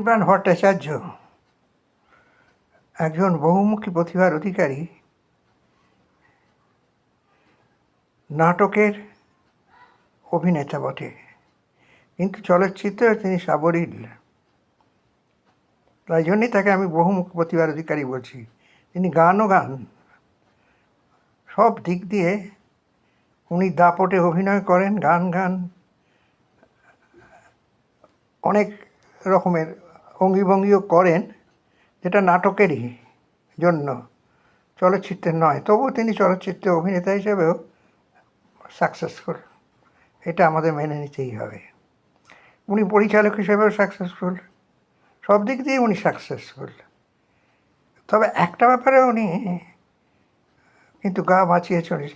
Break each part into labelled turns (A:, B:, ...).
A: অনির্বাণ ভট্টাচার্য, একজন বহুমুখী প্রতিভার অধিকারী, নাটকের অভিনেতা বটে। কিন্তু চলচ্চিত্রে তিনি সাবলীল। তাই জন্যই তাকে আমি বহুমুখী প্রতিভার অধিকারী বলছি। তিনি গানও গান। সব দিক দিয়ে উনি দাপটে অভিনয় করেন, গান গান, অনেক রকমের অঙ্গিভঙ্গিও করেন, যেটা নাটকেরই জন্য চলচ্চিত্রের নয়। তবুও তিনি চলচ্চিত্রে অভিনেতা হিসেবেও সাকসেসফুল এটা আমাদের মেনে নিতেই হবে। উনি পরিচালক হিসেবেও সাকসেসফুল সব দিক দিয়ে উনি সাকসেসফুল তবে একটা ব্যাপারে উনি কিন্তু গা বাঁচিয়ে চলেন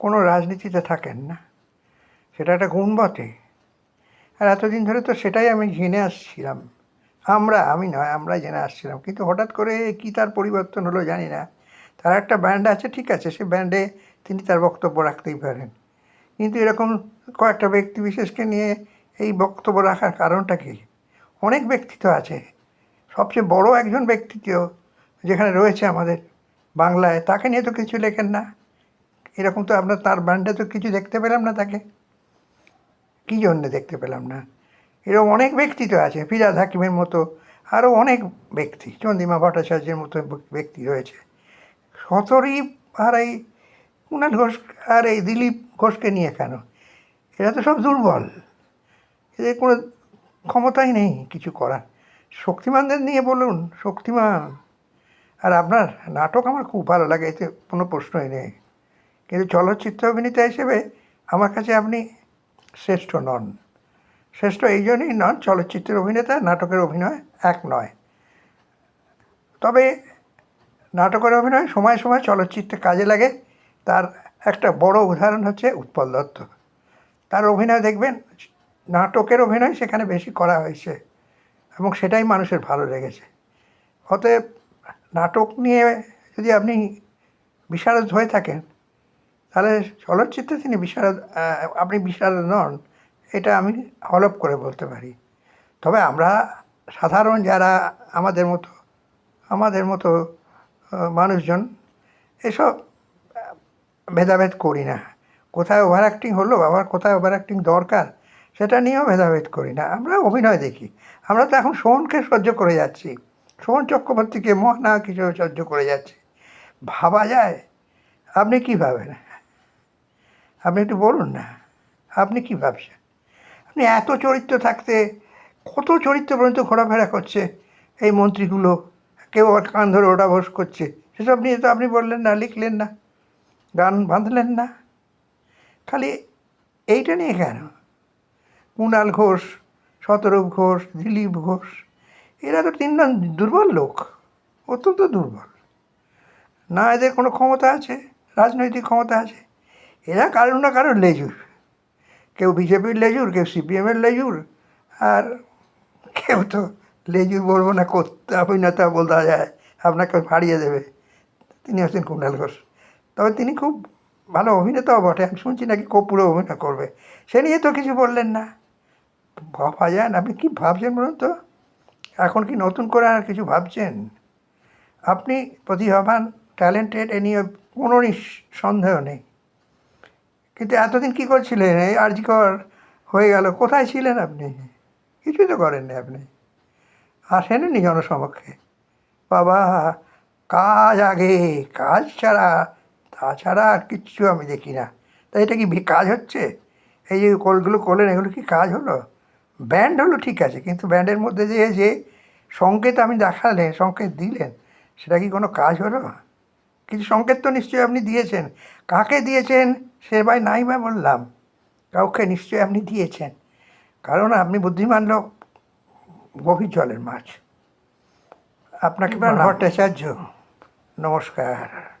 A: কোনো রাজনীতিতে থাকেন না। সেটা একটা গুণ বটে আর এতদিন ধরে তো সেটাই আমি জেনে আসছিলাম। আমরা, আমি নয় আমরা জেনে আসছিলাম। কিন্তু হঠাৎ করে কী তার পরিবর্তন হলো জানি না। তার একটা ব্যান্ড আছে, ঠিক আছে, সে ব্যান্ডে তিনি তার বক্তব্য রাখতেই পারেন। কিন্তু এরকম কয়েকটা ব্যক্তি বিশেষকে নিয়ে এই বক্তব্য রাখার কারণটা কী? অনেক ব্যক্তিত্ব আছে। সবচেয়ে বড় একজন ব্যক্তিত্ব যেখানে রয়েছে আমাদের বাংলায়, তাকে নিয়ে তো কিছু লেখেন না। এরকম তো আপনার, তার ব্যান্ডে তো কিছু দেখতে পেলাম না তাকে। কী জন্যে দেখতে পেলাম না? এরকম অনেক ব্যক্তি তো আছে, ফিরাদ হাকিমের মতো আরও অনেক ব্যক্তি চন্দিমা ভট্টাচার্যের মতো ব্যক্তি রয়েছে। সতরই আর এই কুণাল ঘোষ আর এই দিলীপ ঘোষকে নিয়ে কেন? এরা তো সব দুর্বল। এদের কোনো ক্ষমতাই নেই কিছু করার। শক্তিমানদের নিয়ে বলুন, শক্তিমান। আর আপনার নাটক আমার খুব ভালো লাগে, এতে কোনো প্রশ্নই নেই। কিন্তু চলচ্চিত্র অভিনেতা হিসেবে আমার কাছে আপনি শ্রেষ্ঠ নন। শ্রেষ্ঠ এই জন্যই নন চলচ্চিত্রের অভিনেতা, নাটকের অভিনয় এক নয়। তবে নাটকের অভিনয় সময় সময় চলচ্চিত্রে কাজে লাগে। তার একটা বড় উদাহরণ হচ্ছে উৎপল দত্ত। তার অভিনয় দেখবেন, নাটকের অভিনয় সেখানে বেশি করা হয়েছে এবং সেটাই মানুষের ভালো লেগেছে। অতএব নাটক নিয়ে যদি আপনি বিশারদ হয়ে থাকেন, তাহলে চলচ্চিত্রে তিনি বিশারদ আপনি বিশারদ নন। এটা আমি হলপ করে বলতে পারি। তবে আমরা সাধারণ যারা আমাদের মতো আমাদের মতো মানুষজন এসব ভেদাভেদ করি না। কোথায় ওভার অ্যাক্টিং হলো, আবার কোথায় ওভার অ্যাক্টিং দরকার, সেটা নিয়েও ভেদাভেদ করি না। আমরা অভিনয় দেখি। আমরা তো এখন সোহনকে সহ্য করে যাচ্ছি। সোহন চক্রবর্তীকে মহানা কিছু সহ্য করে যাচ্ছি। ভাবা যায়? আপনি কী ভাবেন? আপনি একটু বলুন না। আপনি কী ভাবছেন? আপনি এত চরিত্র থাকতে, কত চরিত্র পর্যন্ত ঘোরাফেরা করছে এই মন্ত্রীগুলো? কেউ আবার কান ধরে ওটা বস করছে। সেসব নিয়ে তো আপনি বললেন না, লিখলেন না, গান বাঁধলেন না। খালি এইটা নিয়ে কেন? কুণাল ঘোষ, শতরূপ ঘোষ, দিলীপ ঘোষ, এরা তো তিনজন দুর্বল লোক, অত্যন্ত দুর্বল। না এদের কোনো ক্ষমতা আছে? রাজনৈতিক ক্ষমতা আছে? এরা কারোর না কারোর লেজুর। কেউ বিজেপির লেজুর, কেউ সিপিএমের লেজুর, আর কেউ তো লেজুর বলব না, করতে অভিনেতা বলতে যায়, আপনাকে ফাড়িয়ে দেবে। তিনি হচ্ছেন কুণাল ঘোষ। তবে তিনি খুব ভালো অভিনেতাও বটে, আমি শুনছি নাকি পুরো অভিনয় করবে। সে নিয়ে তো কিছু বললেন না। ভাবা যায় না, আপনি কী ভাবছেন বলুন তো? এখন কি নতুন করে আর কিছু ভাবছেন? আপনি প্রতিভাবান ট্যালেন্টেড এ নিয়ে কোনো সন্দেহ নেই। কিন্তু এতদিন কী করছিলেন? এই আর্যিকর হয়ে গেল। কোথায় ছিলেন আপনি? কিছুই তো করেননি আপনি। আসেননি জনসমক্ষে বাবা, কাজ আগে, কাজ ছাড়া, তাছাড়া আর কিচ্ছু আমি দেখি না। তা এটা কি কাজ হচ্ছে? এই যে কলগুলো করলেন এগুলো কি কাজ হলো? ব্যান্ড হলো ঠিক আছে, কিন্তু ব্যান্ডের মধ্যে যে যে সংকেত আমি দেখালেন, সংকেত দিলেন, সেটা কি কোনো কাজ হলো? কিছু সংকেত তো নিশ্চয়ই আপনি দিয়েছেন। কাকে দিয়েছেন? সে ভাই নাই বা বললাম। কাউকে নিশ্চয়ই আপনি দিয়েছেন। কারণ আপনি বুদ্ধিমান লোক গভীর জলের মাছ। আপনাকে ভট্টাচার্য নমস্কার।